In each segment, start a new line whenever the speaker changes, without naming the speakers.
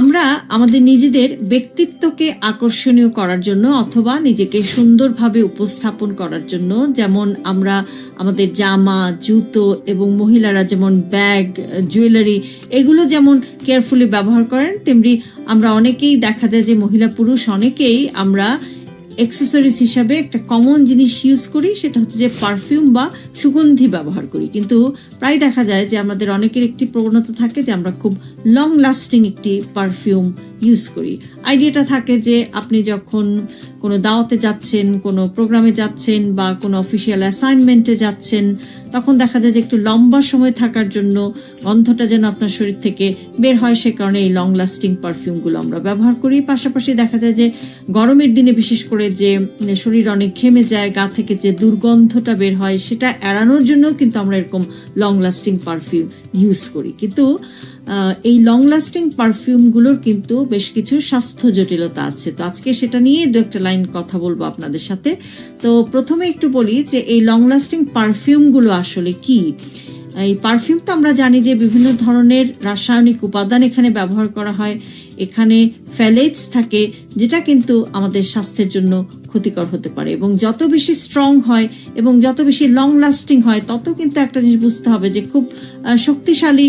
আমরা আমাদের নিজেদের ব্যক্তিত্বকে আকর্ষণীয় করার জন্য অথবা নিজেকে সুন্দরভাবে উপস্থাপন করার জন্য, যেমন আমরা আমাদের জামা, জুতো এবং মহিলারা যেমন ব্যাগ, জুয়েলারি, এগুলো যেমন কেয়ারফুলি ব্যবহার করেন, তেমনি আমরা অনেকেই দেখা যায় যে মহিলা পুরুষ, অনেকেই আমরা অ্যাক্সেসরিজ হিসাবে একটা কমন জিনিস ইউজ করি, সেটা হচ্ছে যে পারফিউম বা সুগন্ধি ব্যবহার করি। কিন্তু প্রায় দেখা যায় যে আমাদের অনেকের একটি প্রবণতা থাকে যে আমরা খুব লং লাস্টিং একটি পারফিউম ইউজ করি। আইডিয়াটা থাকে যে আপনি যখন কোনো দাওয়াতে যাচ্ছেন, কোনো প্রোগ্রামে যাচ্ছেন বা কোনো অফিসিয়াল অ্যাসাইনমেন্টে যাচ্ছেন, তখন দেখা যায় যে একটু লম্বা সময় থাকার জন্য গন্ধটা যেন আপনার শরীর থেকে বের হয়, সে কারণে এই লং লাস্টিং পারফিউমগুলো আমরা ব্যবহার করি। পাশাপাশি দেখা যায় যে গরমের দিনে বিশেষ করে যে শরীর অনেক ঘেমে যায়, গা থেকে যে দুর্গন্ধটা বের হয়, সেটা এড়ানোর জন্য কিন্তু আমরা এরকম লং লাস্টিং পারফিউম ইউজ করি। কিন্তু এই লং লাস্টিং পারফিউমগুলোর কিন্তু বেশ কিছু স্বাস্থ্য জটিলতা আছে। তো আজকে সেটা নিয়ে দু একটা লাইন কথা বলব আপনাদের সাথে। তো প্রথমে একটু বলি যে, এই লং লাস্টিং পারফিউমগুলো আসলে কি? এই পারফিউম তো আমরা জানি যে বিভিন্ন ধরনের রাসায়নিক উপাদান এখানে ব্যবহার করা হয়। এখানে ফ্যালেটস থাকে, যেটা কিন্তু আমাদের স্বাস্থ্যের জন্য ক্ষতিকর হতে পারে। এবং যত বেশি স্ট্রং হয় এবং যত বেশি লং লাস্টিং হয়, তত কিন্তু একটা জিনিস বুঝতে হবে যে খুব শক্তিশালী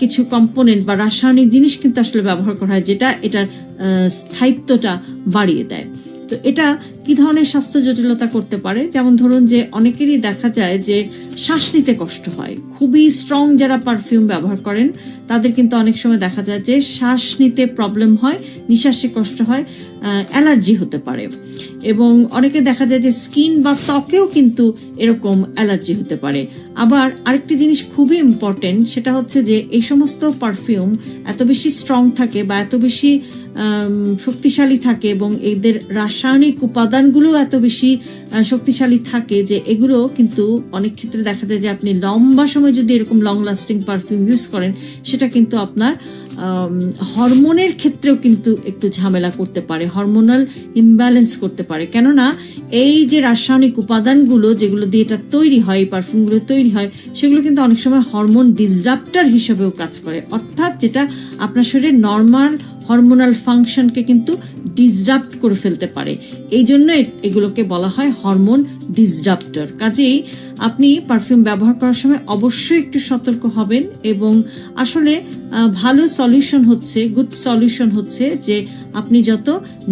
কিছু কম্পোনেন্ট বা রাসায়নিক জিনিস কিন্তু আসলে ব্যবহার করা হয়, যেটা এটার স্থায়িত্বটা বাড়িয়ে দেয়। তো এটা কি ধরনের স্বাস্থ্য জটিলতা করতে পারে? যেমন ধরুন যে অনেকেরই দেখা যায় যে শ্বাস নিতে কষ্ট হয়। খুবই স্ট্রং যারা পারফিউম ব্যবহার করেন, তাদের কিন্তু অনেক সময় দেখা যায় যে শ্বাস নিতে প্রবলেম হয়, নিঃশ্বাসে কষ্ট হয় অ্যালার্জি হতে পারে। এবং অনেকে দেখা যায় যে স্কিন বা ত্বকেও কিন্তু এরকম অ্যালার্জি হতে পারে। আবার আরেকটি জিনিস খুবই ইম্পর্টেন্ট সেটা হচ্ছে যে এই সমস্ত পারফিউম এত বেশি স্ট্রং থাকে বা এত বেশি শক্তিশালী থাকে এবং এদের রাসায়নিক উপাদানগুলো এত বেশি শক্তিশালী থাকে যে এগুলো কিন্তু অনেক ক্ষেত্রে দেখা যায় যে আপনি লম্বা সময় যদি এরকম লং লাস্টিং পারফিউম ইউজ করেন, সেটা কিন্তু আপনার হরমোনের ক্ষেত্রেও কিন্তু একটু ঝামেলা করতে পারে হরমোনাল ইমব্যালেন্স করতে পারে। কেননা এই যে রাসায়নিক উপাদানগুলো যেগুলো দিয়ে এটা তৈরি হয়, এই পারফিউমগুলো তৈরি হয়, সেগুলো কিন্তু অনেক সময় হরমোন ডিসরাপ্টার হিসেবেও কাজ করে। অর্থাৎ যেটা আপনার শরীরে নর্মাল হরমোনাল ফাংশনকে কিন্তু ডিসরাপ্ট করে ফেলতে পারে। এই জন্য এগুলোকে বলা হয় হরমোন ডিসরাপ্টর কাজেই আপনি পারফিউম ব্যবহার করার সময় অবশ্যই একটু সতর্ক হবেন এবং আসলে ভালো সলিউশন হচ্ছে গুড সলিউশন হচ্ছে যে আপনি যত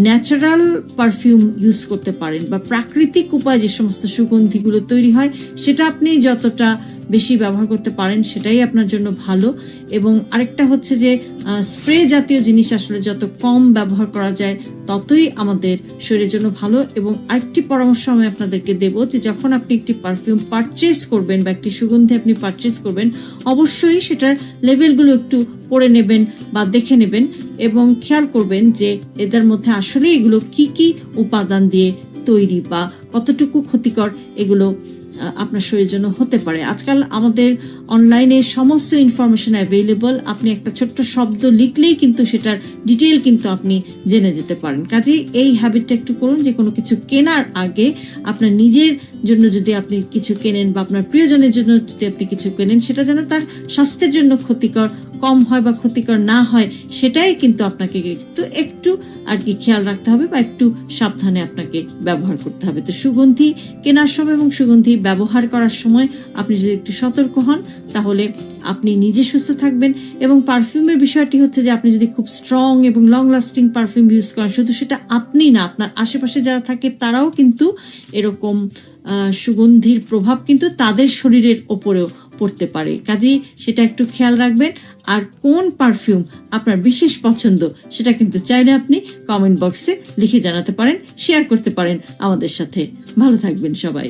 ন্যাচারাল পারফিউম ইউজ করতে পারেন বা প্রাকৃতিক উপায়ে যে সমস্ত সুগন্ধিগুলো তৈরি হয়, সেটা আপনি যতটা বেশি ব্যবহার করতে পারেন সেটাই আপনার জন্য ভালো। এবং আরেকটা হচ্ছে যে স্প্রে জাতীয় জিনিস আসলে যত কম ব্যবহার করা যায়, ততই আমাদের শরীরের জন্য ভালো। এবং আরেকটি পরামর্শ আমি আপনাদেরকে দেব যে, যখন আপনি একটি পারফিউম পারচেস করবেন বা একটি সুগন্ধি আপনি পারচেস করবেন, অবশ্যই সেটার লেভেলগুলো একটু পড়ে নেবেন বা দেখে নেবেন। এবং খেয়াল করবেন যে, এদের মধ্যে আসলে এগুলো কি কি উপাদান দিয়ে তৈরি বা কতটুকু ক্ষতিকর এগুলো আপনার শরীরের জন্য হতে পারে। আজকাল আমাদের অনলাইনে সমস্ত ইনফরমেশন অ্যাভেলেবল আপনি একটা ছোট্ট শব্দ লিখলেই কিন্তু সেটার ডিটেল কিন্তু আপনি জেনে যেতে পারেন। কাজেই এই হ্যাবিটটা একটু করুন যে, কোনো কিছু কেনার আগে আপনার নিজের জন্য যদি আপনি কিছু কেনেন বা আপনার প্রিয়জনের জন্য যদি আপনি কিছু কেনেন, সেটা যেন তার স্বাস্থ্যের জন্য ক্ষতিকর কম হয় বা ক্ষতিকর না হয়, সেটাই কিন্তু আপনাকে একটু একটু আর কি খেয়াল রাখতে হবে বা একটু সাবধানে আপনাকে ব্যবহার করতে হবে। তো সুগন্ধি কেনার সময় এবং সুগন্ধি ব্যবহার করার সময় আপনি যদি একটু সতর্ক হন, তাহলে আপনি নিজে সুস্থ থাকবেন এবং পারফিউমের বিষয়টি হচ্ছে যে আপনি যদি খুব স্ট্রং এবং লং লাস্টিং পারফিউম ইউজ করেন, শুধু সেটা আপনি না, আপনার আশেপাশে যারা থাকে তারাও কিন্তু এরকম সুগন্ধির প্রভাব কিন্তু তাদের শরীরের ওপরেও পড়তে পারে। কাজেই সেটা একটু খেয়াল রাখবেন। আর কোন পারফিউম আপনার বিশেষ পছন্দ, সেটা কিন্তু চাইলে আপনি কমেন্ট বক্সে লিখে জানাতে পারেন শেয়ার করতে পারেন আমাদের সাথে। ভালো থাকবেন সবাই।